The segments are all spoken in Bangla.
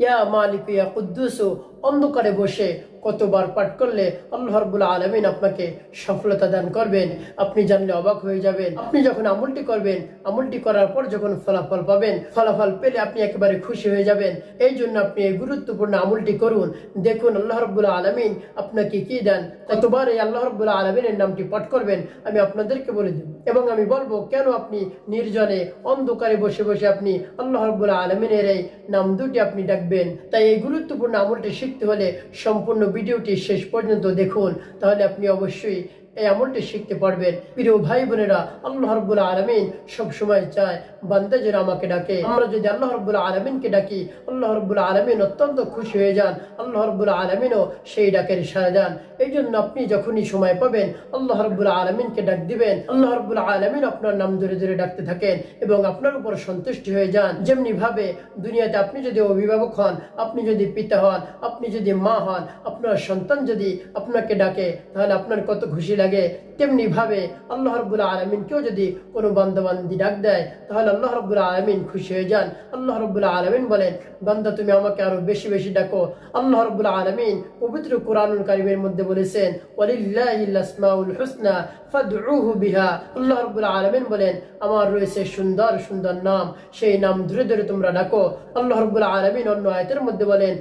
ইয়া মালিক ইয়া কুদ্দুস অন্ধকারে বসে কতবার পাঠ করলে আল্লাহ রব্বুল আলমিন আপনাকে সফলতা দান করবেন। আপনি জানলে অবাক হয়ে যাবেন। আপনি যখন আমলটি করবেন, আমলটি করার পর যখন ফলাফল পাবেন, ফলাফল পেলে আপনি একেবারে খুশি হয়ে যাবেন। এই জন্য আপনি এই গুরুত্বপূর্ণ আমলটি করুন। দেখুন আল্লাহ রব্বুল আলমিন আপনাকে কি দেন। কতবার এই আল্লাহ রব্বুল আলমিনের নামটি পাঠ করবেন, আমি আপনাদেরকে বলে দেব। এবং আমি বলব, কেন আপনি নির্জনে, অন্ধকারে বসে বসে আপনি আল্লাহ রব্বুল আলমিনের এই নাম দুটি আপনি ডাকবেন? তাই এই গুরুত্বপূর্ণ আমলটি শিখতে হলে সম্পূর্ণ ভিডিওটি শেষ পর্যন্ত দেখুন তাহলে আপনি অবশ্যই এই আমলটি শিখতে পারবেন। প্রিয় ভাই বোনেরা, আল্লাহ রব্বুল আলমিন সবসময় চায়, বান্দা যেন আমাকে ডাকে, আমরা যদি আল্লাহ রব্বুল আলমিনকে ডাকি, আল্লাহ রব্বুল আলমিন অত্যন্ত খুশি হয়ে যান, আল্লাহ রব্বুল আলমিনও সেই ডাকের সাড়া দেন। এই জন্য আপনি যখনই সময় পাবেন, আল্লাহ রব্বুল আলমিনকে ডাক দিবেন, আল্লাহ রব্বুল আলমিন আপনার নাম ধরে ধরে ডাকতে থাকেন এবং আপনার উপর সন্তুষ্টি হয়ে যান। যেমনি ভাবে দুনিয়াতে আপনি যদি অভিভাবক হন, আপনি যদি পিতা হন, আপনি যদি মা হন, আপনার সন্তান যদি আপনাকে ডাকে, তাহলে আপনার কত খুশি লাগে? তেমনি ভাবে আল্লাহ রব্বুল আলমিনকেও যদি কোনো বান্ধবান্ধি ডাক দেয়, তাহলে আল্লাহ রব্বুল আলমিন খুশি হয়ে যান। আল্লাহ রব্বুল আলমিন বলেন, বান্দা, তুমি আমাকে আরও বেশি বেশি ডাকো। আল্লাহ রব্বুল আলমিন পবিত্র কোরআনুল কারিমের মধ্যে বলেছেন ওয়ালিল্লাহিল আসমাউল হুসনা আল্লাহ রব্বুল আলমিন বলেন, আমার রয়েছে সুন্দর সুন্দর নাম, সেই নাম ধরে ধরে তোমরা ডাকো। আল্লাহ রব্বুল আলমিন অন্য আয়তের মধ্যে বলেন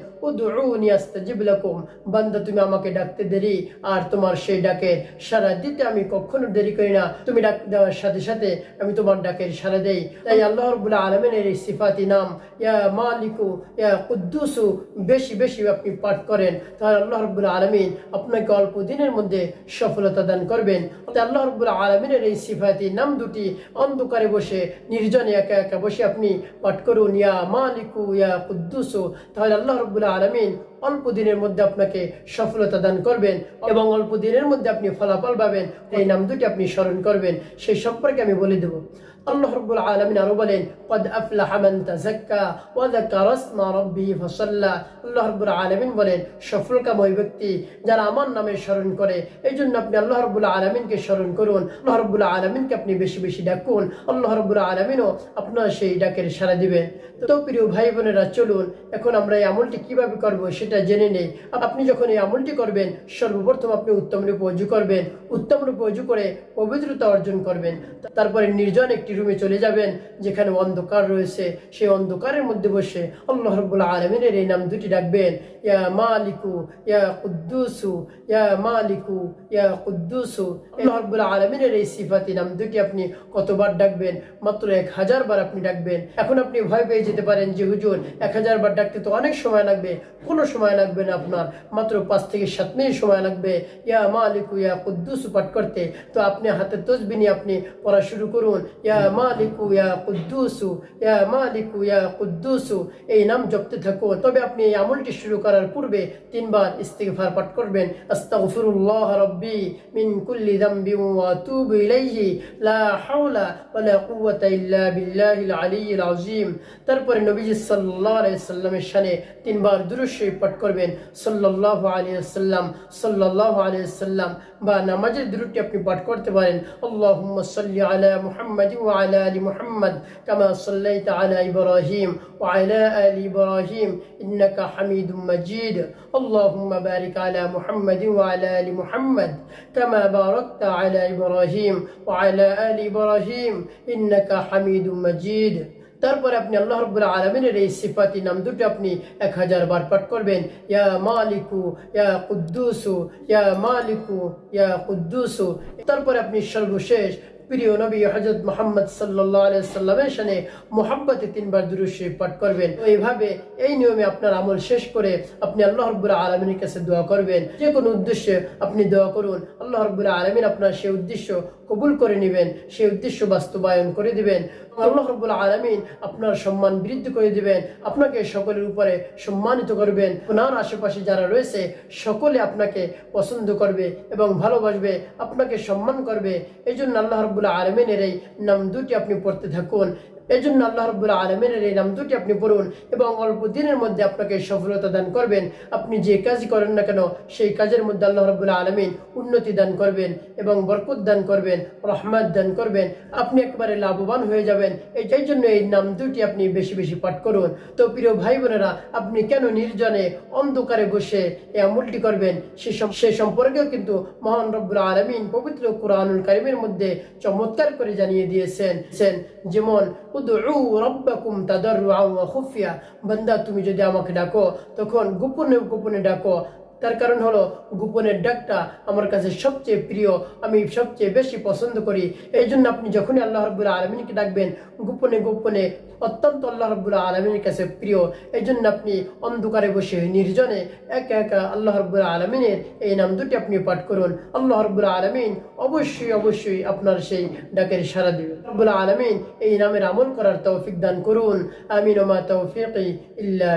বান্দা, তুমি আমাকে ডাকতে দেরি, আর তোমার সেই ডাকে সারা দিতে আমি কখনো দেরি করি না। তুমি ডাক দেওয়ার সাথে সাথে আমি তোমার ডাকের সারা দেই। তাই আল্লাহ রব্বুল আলমিনের এই সিফাতি নাম, ইয়া মালিকু, ইয়া কুদ্দুসু, বেশি বেশি আপনি পাঠ করেন। তাহলে আল্লাহ রব্বুল আলমিন আপনাকে অল্প দিনের মধ্যে সফলতা দান করবেন। তাই আল্লাহ রব্বুল আলমিনের এই সিফাতি নাম দুটি অন্ধকারে বসে, নির্জনে একা একা বসে আপনি পাঠ করুন, ইয়া মালিকু, ইয়া কুদ্দুসু। তাহলে আল্লাহ রব্বুল আলমিন অল্প দিনের মধ্যে আপনাকে সফলতা দান করবেন এবং অল্প দিনের মধ্যে আপনি ফলাফল পাবেন। এই নাম দুটি আপনি স্মরণ করবেন। সেই সম্পর্কে আমি বলে দেব। আল্লাহ রব্বুল আলমিন আরও বলেন, কদ আফলাহামান ওয়া ওয়াজাক্কার আসমা রব্বিহি ফাসাল্লা। আল্লাহ রব্বুল আলমিন বলেন সফলকাম ওই ব্যক্তি যারা আমার নামে স্মরণ করে এই জন্য আপনি আল্লাহ রব্বুল আলমিনকে স্মরণ করুন। আল্লাহ রব্বুল আলমিনকে আপনি বেশি বেশি ডাকুন। আল্লাহ রব্বুল আলমিনও আপনার সেই ডাকের সাড়া দিবে তো প্রিয় ভাই বোনেরা চলুন, এখন আমরা এই আমলটি কীভাবে করব সে জেনে নেই। আপনি যখন এই আমলটি করবেন, সর্বপ্রথম আপনি উত্তম রূপে অজু করবেন। উত্তম রূপে অজু করে পবিত্রতা অর্জন করবেন। তারপরে নির্জন একটি রুমে চলে যাবেন, যেখানে অন্ধকার রয়েছে। সেই অন্ধকারের মধ্যে বসে আল্লাহ রব্বুল আলমিনের এই নাম দুটি ডাকবেন ইয়া মালিকু, ইয়া কুদ্দুসু, ইয়া মালিকু, ইয়া কুদ্দুসু। আল্লাহ রব্বুল আলমিনের এই সিফাতি নাম দুটি আপনি কতবার ডাকবেন? মাত্র এক হাজার বার আপনি ডাকবেন। এখন আপনি ভয় পেয়ে যেতে পারেন যে, হুজুর, এক হাজার বার ডাকতে তো অনেক সময় লাগবে। কোনো সময় লাগবে না আপনার। মাত্র পাঁচ থেকে সাত মিনিট সময় লাগবে। ইয়া মালিকু, ইয়া কুদ্দুসু পাঠ করতে। তো আপনি হাতে তসবি নিয়ে আপনি পড়া শুরু করুন। ইয়া মালিকু, ইয়া কুদ্দুসু, ইয়া মালিকু, ইয়া কুদ্দুসু। এই নাম জপতে থাকুন তবে আপনি এই আমলটি শুরু করার পূর্বে তিনবার ইস্তিগফার পাঠ করবেন। আস্তাগফিরুল্লাহ রাব্বি মিন কুল্লি যামবি ওয়া আতুবু ইলাইহি। লা হাওলা ওয়ালা কুওয়াতা ইল্লা বিল্লাহিল আলিয়্যিল আযীম। তারপরে নবীজি সাল্লাল্লাহু আলাইহি সাল্লামের শানে তিনবার দুরূদ শরীফ পাঠ করবেন সাল্লাল্লাহু আলাইহি সাল্লাম সাল্লাল্লাহু আলাইহি সাল্লাম বা নামাজের দুরূদটি আপনি পাঠ করতে পারেন আল্লাহুম্মা সাল্লি আলা মুহাম্মাদ ওয়া আলা আলি মুহাম্মাদ কামা সাল্লাইতা আলা ইব্রাহিম ওয়া আলা আলি ইব্রাহিম ইন্নাকা হামিদুম মাজিদ আল্লাহুম্মা বারিক আলা মুহাম্মাদ ওয়া আলা আলি মুহাম্মাদ কামা বারাকতা আলা ইব্রাহিম ওয়া আলা আলি ইব্রাহিম ইন্নাকা হামিদুম মাজিদ তারপরে আপনি আল্লাহ রব্বুল আলমিনের এই সিফাতি নাম দুটো আপনি এক হাজার বার পাঠ করবেন। ইয়া মালিকু, ইয়া কুদ্দুসু, ইয়া মালিকু, ইয়া কুদ্দুসু। তারপরে আপনি সর্বশেষ প্রিয় নবী হজরত মোহাম্মদ সাল্লাহ সাল্লামের সাথে মোহাম্মতে তিনবার দুরুদ শরীফ পাঠ করবেন। এইভাবে এই নিয়মে আপনার আমল শেষ করে আপনি আল্লাহ রব্বুল আলমিনের কাছে দোয়া করবেন। যে কোনো উদ্দেশ্যে আপনি দোয়া করুন। আল্লাহ রব্বুল আলমিন আপনার সেই উদ্দেশ্য কবুল করে নেবেন, সেই উদ্দেশ্য বাস্তবায়ন করে দিবেন। আল্লাহ রব্বুল আলমিন আপনার সম্মান বৃদ্ধি করে দিবেন, আপনাকে সকলের উপরে সম্মানিত করবেন। ওনার আশেপাশে যারা রয়েছে, সকলে আপনাকে পছন্দ করবে এবং ভালোবাসবে, আপনাকে সম্মান করবে। এই জন্য আল্লাহ রব্বুল আলমিনের এই নাম দুটি আপনি পড়তে থাকুন। এই জন্য আল্লাহ রব্বুল্লাহ আলমিনের এই নাম দুটি আপনি পড়ুন এবং অল্প দিনের মধ্যে আপনাকে সফলতা দান করবেন। আপনি যে কাজই করেন না কেন, সেই কাজের মধ্যে আল্লাহ রব্বুল্লাহ আলমিন উন্নতি দান করবেন এবং বরকত দান করবেন, রহমত দান করবেন। আপনি একেবারে লাভবান হয়ে যাবেন। এই জন্য এই নাম দুটি আপনি বেশি বেশি পাঠ করুন। তো প্রিয় ভাই বোনেরা, আপনি কেন নির্জনে অন্ধকারে বসে এই আমলটি করবেন? সে সম্পর্কেও কিন্তু মহান রব্বুল আলমিন পবিত্র কোরআনুল কারিমের মধ্যে চমৎকার করে জানিয়ে দিয়েছেন যেমন বান্দা তুমি যদি আমাকে ডাকো তখন গোপনে গোপনে ডাকো। তার কারণ হলো গোপনের ডাকটা আমার কাছে সবচেয়ে প্রিয়, আমি সবচেয়ে বেশি পছন্দ করি। এই জন্য আপনি যখনই আল্লাহ রব্বুল আলমিনকে ডাকবেন, গোপনে গোপনে অত্যন্ত আল্লাহ রব্বুল আলমিনের কাছে প্রিয়। এই জন্য আপনি অন্ধকারে বসে, নির্জনে একা একা আল্লাহ রব্বুল আলমিনের এই নাম দুটি আপনি পাঠ করুন। আল্লাহ রব্বুল আলমিন অবশ্যই অবশ্যই আপনার সেই ডাকের সারা দিবে রব্বুল আলমিন এই নামের আমল করার তৌফিক দান করুন। আমিন ওমা তৌফিক ইল্লা